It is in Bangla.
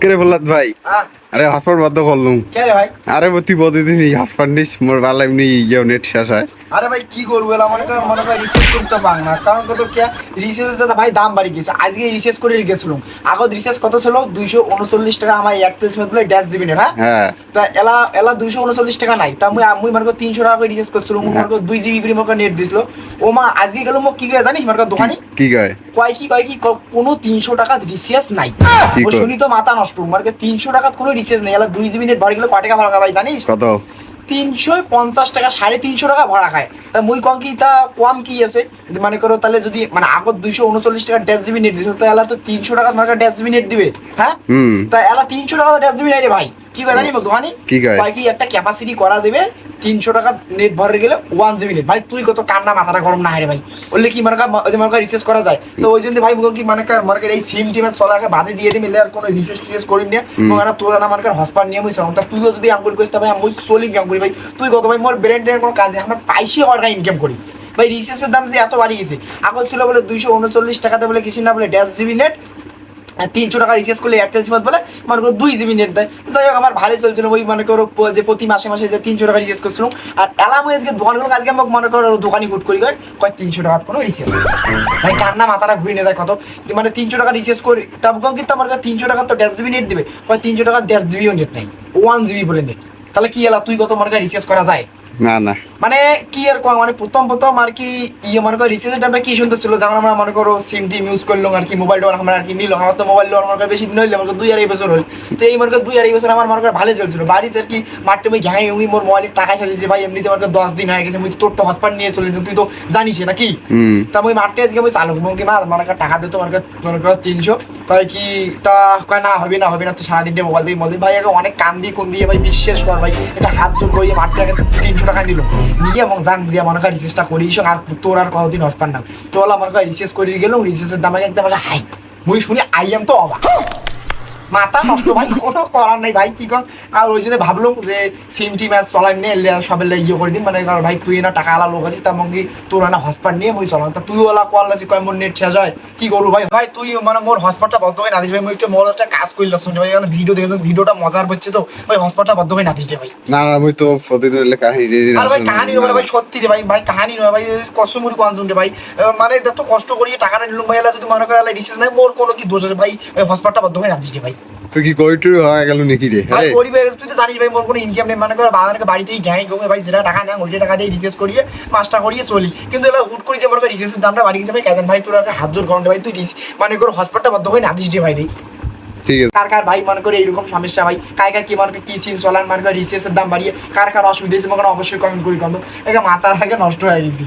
কেরে বললাত ভাই? আরে হসপিটাল বদ্ধ করলুম ভাই? আরে তুই প্রতিদিন এই হসপিটাল নিস মোর ভালো এমনি ইয়ে নেট শেষ হয়। আরে ভাই কি করব মনে কর মনে কর রিসার্চ করতে পার না। কারণ কত কে রিসার্চের দাদা ভাই দাম বাড়ি গেছে। আজকে রিসার্চ করে গেছিলাম। আগত রিসার্চ কত ছিল? দুইশো উনচল্লিশ টাকা আমার এয়ারটেল সিমেন্ট বলে ড্যাশ জিবি হ্যাঁ? হ্যাঁ। তা এলা এলা দুইশো উনচল্লিশ টাকা নাই। তা মুই মুই মনে কর তিনশো টাকা করে রিচার্জ করছিল মুই মনে কর দুই জিবি করে মনে নেট দিছিল। ও মা আজকে গেল মোক কি কয় জানিস? মনে কর দোকানি কি কয় কয় কি কয় কি কোনো তিনশো টাকা রিচার্জ নাই। ও শুনি তো মাথা নষ্ট মানে তিনশো টাকা কোনো নেই। এলা দুই জিবি নেট ভরে গেলে কয় টাকা ভাড়া ভাই জানিস? কত? তিনশো পঞ্চাশ টাকা সাড়ে তিনশো টাকা ভাড়া খায়। তা মুই কম কি তা কম কি আছে? মনে করো তাহলে যদি মানে আগত দুইশো উনচল্লিশ টাকা ড্যাশ জিবি নেট দিছিল তা এলা তো তিনশো টাকা মানে ড্যাশ জিবি নেট দিবে হ্যাঁ? তা এলা তিনশো টাকা ড্যাশ জিবি রে ভাই। কি কয় জানি দোকানি কি? কয় কি একটা ক্যাপাসিটি করা দেবে তিনশো টাকা নেট ভরে গেলে ওয়ান জিবি নেট ভাই তুই কত কান্না মাথাটা গরম না হয় রে ভাই। বললে কি মনে কর মনে কর রিচার্জ করা যায়? তো ওই জন্য ভাই মুখ কি মনে কর মনে এই সিম টিমের চলাকে বাদে দিয়ে দিবি আর কোনো রিচার্জ টিচার্জ করিম না। মানে তোর না মনে কর হসপার নিয়ে মুই চলাম তুইও যদি আঙ্গুল করিস তা ভাই আমি চলি ইনকাম করি? ভাই তুই কত ভাই মোর ব্রেন ট্রেন কোনো কাজ নেই। আমার পাইসে টাকা ইনকাম করি। ভাই রিচার্জের দাম যে এত বাড়ি গেছে। আগত ছিল বলে দুইশো উনচল্লিশ টাকাতে বলে কিছু না বলে দেড় জিবি নেট তিনশো টাকা রিচার্জ করলে এয়ারটেল সিম বলে, মনে করো দুই জিবি নেট দেয়। যাই হোক, আমার ভালোই চলছিল, ওই মনে করো যে প্রতি মাসে মাসে যে তিনশো টাকা রিচার্জ করছিলাম। আর অ্যালাম হয়ে আজকে দোকানগুলো আজকে আমাকে মনে করো দোকানি হুট করি কয় কয়, তিনশো টাকা কোনো রিচার্জ ভাই, কান্না মাথাটা ঘুরে যায় কত মানে তিনশো টাকা রিচার্জ করি তারপর কিন্তু আমার কাছে তিনশো টাকা তো দেড় জিবি নেট দিবে। কয়, তিনশো টাকা দেড় জিবিও নেট নেই। ওয়ান জিবি বলে নেট তাহলে কি এলা? তুই কত মনে রিচার্জ করা যায়? না না। মানে কি আর কম মানে প্রথম প্রথম আর কি ইয়ে মনে করো রিচার্জের টাইমটা কি শুনতেছিল যেমন আমরা মনে করো সিম টিম ইউজ করলাম আর কি মোবাইল টোবাইল আমরা আর কি নিলাম আমার তো মোবাইল লোন মনে করো বেশি দিন হইলে আমার দুই আড়াই বছর হল। তো এই মনে করো দুই আড়াই বছর আমার মনে করো ভালো চলছিল। বাড়িতে আর কি মাঠে আমি ঘাই উই মোর মোবাইলের টাকা চালিয়েছে ভাই এমনিতে মনে করো দশ দিন হয়ে গেছে মুই তো তোর তো হসপিটাল নিয়ে চলে তুই তো জানিস নাকি? তা মুই মাঠে আজকে আমি চালু মনে মা? মনে করো টাকা দিত মনে করো মনে করো তিনশো। তাই কি তা কয় না, হবে না হবে না তো সারাদিনটা মোবাইল দিয়ে মোবাইল ভাই আগে অনেক কান দিয়ে কোন দিয়ে ভাই, বিশ্বাস কর, ভাই এটা হাত জোর করে মাঠে আগে তিনশো টাকা নিল। নিয়ে এবং জান যে মনে হয় রিচার্জটা করিস, আর তোর আর কতদিন হসপার না। তো আমার মনে হয় রিচার্জ করে গেল রিচার্জের দাম একদম হাই। মুই শুনি আই এম তো অবাক। মাথা নষ্ট ভাই কোনো করার নাই ভাই কি কর? আর ওই জন্য ভাবলাম যে সিম টি ম্যাচ চলাই নিয়ে এলে সবাই ইয়ে করে দিন মানে কারণ ভাই তুই না টাকা আলা লোক আছিস তেমন কি তোর না হসপার নিয়ে মুই চলাম। তা তুই ওলা কল আছিস কয় মোর নেট শেষ হয়। কি করব ভাই? ভাই তুই মানে মোর হসপারটা বদ্ধ হয়ে না দিস ভাই। মুই একটা মোর একটা কাজ করল শুনে ভাই ভিডিও দেখে ভিডিওটা মজার হচ্ছে তো। ভাই হসপারটা বদ্ধ হয়ে না দিস রে ভাই। না না আমি তো প্রতিদিন এলে কাহিনী আর ভাই কাহানি নয় ভাই সত্যি রে ভাই ভাই কাহানি নয় ভাই কষ্টমুড়ি কনজুম রে ভাই। মানে এত কষ্ট করিয়ে টাকাটা নিলাম ভাই এলা যদি মনে করে রিচার্জ নাই মোর কোনো কি দোষ আছে ভাই? হসপারটা বদ্ধ হয়ে না দিস রে ভাই। তুই কি টরি হয়ে গেল নাকি রে? ভাই আরে। গরিব হয়ে তুই তো জানিস ভাই মোর কোনো ইনকাম নেই। মানে করে বাড়িতেই ঘুমে ভাই যেটা টাকা ওইটা টাকা দিয়ে রিচার্জ করিয়ে করিয়ে চলি। কিন্তু এলা হুট করে যে করে রিচার্জের দামটা বাড়ি গেছে ভাই কেন ভাই তোর আগে হাত জোর করেন ভাই তুই মানে করে হসপিটালটা বদ্ধ হয়ে না দিস রে ভাই রে। ঠিক আছে। কার কার ভাই মনে করে এইরকম সমস্যা ভাই কার কার কি মনে করে কি সিম চলান মনে করে রিচার্জের দাম বাড়িয়ে কার কার অসুবিধা হয়েছে মনে অবশ্যই কমেন্ট করি কম একে মাথার আগে নষ্ট হয়ে গেছি।